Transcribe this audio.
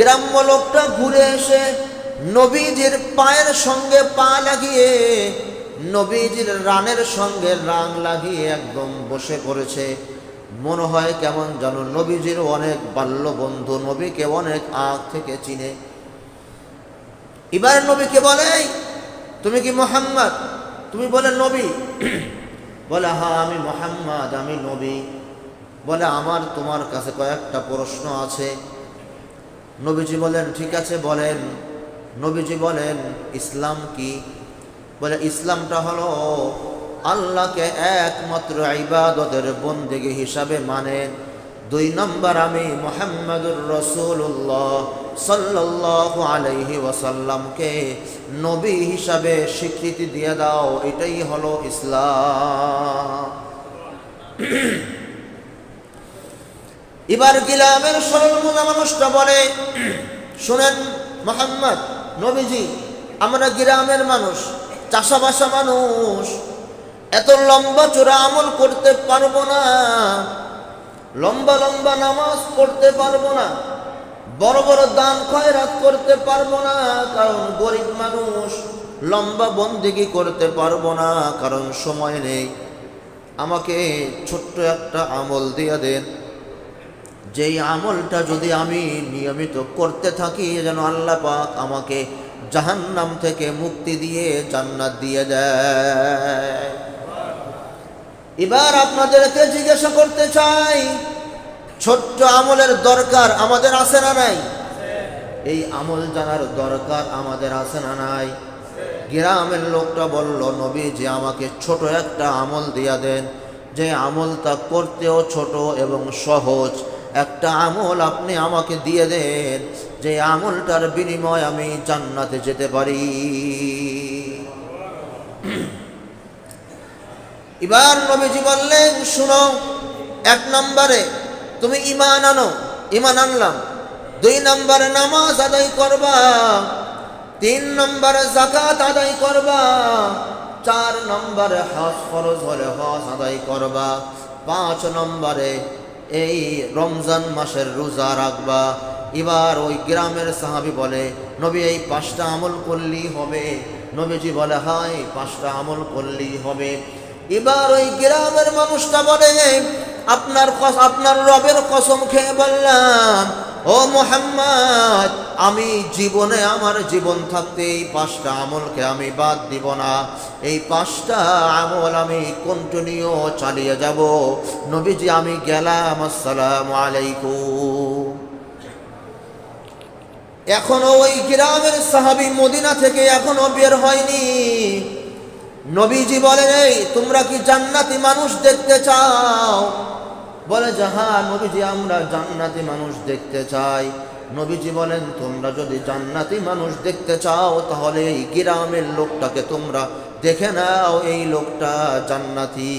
গ্রাম্য লোকটা ঘুরে এসে নবীজির পায়ের সঙ্গে পা লাগিয়ে, নবীজির রানের সঙ্গে রাং লাগিয়ে একদম বসে পড়েছে। মনে হয় কেমন যেন নবীজির অনেক বাল্য বন্ধু নবীকে অনেক আগ থেকে চিনে। এবার নবীকে বলে তুমি কি মোহাম্মদ? তুমি বলে, নবী। বলে হ্যাঁ আমি মোহাম্মদ, আমি নবী। বলে, আমার তোমার কাছে কয়েকটা প্রশ্ন আছে। নবীজি বলেন, ঠিক আছে, বলেন। নবীজি বলেন, ইসলাম কি? বলে, ইসলামটা হলো আল্লাহকে একমাত্র ইবাদতের বন্দেগী হিসাবে মানেন দুই নম্বর, আমি মোহাম্মদুর রসুল্লাহ সাল্লাহ আলাইহি ওয়াসাল্লামকে নবী হিসাবে স্বীকৃতি দিয়ে দাও। এটাই হলো ইসলাম। এবার গিলামের সরল মোজা মানুষটা বলে, শোনেন মোহাম্মদ নবীজি, আমরা গ্রামের মানুষ, চাষাবাসা মানুষ। এত লম্বা চোরা আমল করতে পারব না। লম্বা লম্বা নামাজ পড়তে পারব না। বড় বড় দান খয়রাত করতে পারব না। কারণ গরিব মানুষ, লম্বা বন্দিগি করতে পারব না। কারণ সময় নেই। আমাকে ছোট্ট একটা আমল দিয়ে দেন। যেই আমলটা যদি আমি নিয়মিত করতে থাকি, যেন আল্লাহ পাক আমাকে জাহান্নাম থেকে মুক্তি দিয়ে জান্নাত দিয়ে দেয়। এবার আপনাদেরকে জিজ্ঞাসা করতে চাই, ছোট্ট আমলের দরকার আমাদের আছে না নাই? এই আমল জানার দরকার আমাদের আছে না নাই? গ্রামের লোকটা বলল নবী যে আমাকে ছোট একটা আমল দিয়া দেন। যে আমলটা করতেও ছোট এবং সহজ একটা আমল আপনি আমাকে দিয়ে দেন, যে আমলটার বিনিময় আমি জান্নাতে যেতে পারি। এবার নবীজি বললেন, শুনো, এক নম্বরে তুমি ইমান আনো ইমান আনলাম। দুই নম্বরে নামাজ আদায় করবা, তিন নম্বরে জাকাত আদায় করবা, চার নম্বরে হজ ফরজ হলে হজ আদায় করবা, পাঁচ নম্বরে এই রমজান মাসের রোজা রাখবা। এবার ওই গ্রামের সাহাবি বলে, নবী, এই পাঁচটা আমল করলেই হবে। নবীজি বলে হাই পাঁচটা আমল করলেই হবে। এবার ওই গ্রামের মানুষটা বলে, আপনার আপনার রবের কসম খেয়ে বললাম ও মোহাম্মদ, আমি জীবনে আমার জীবন থাকতে এই পাঁচটা আমলকে আমি বাদ দিব না। এই পাঁচটা আমল আমি কন্টিনিউ চালিয়ে যাব। নবীজি, আমি গেলাম, আসসালাম আলাইকুম। এখনও ওই গ্রামের সাহাবি মদিনা থেকে এখনও বের হয়নি। নবীজি বলেন, এই, তোমরা কি জান্নাতি মানুষ দেখতে চাও? বলে যে হ্যাঁ নবীজি, আমরা জান্নাতি মানুষ দেখতে চাই। নবীজি বলেন, তোমরা যদি জান্নাতি মানুষ দেখতে চাও, তাহলে এই গ্রামের লোকটাকে তোমরা দেখে নাও, এই লোকটা জান্নাতি।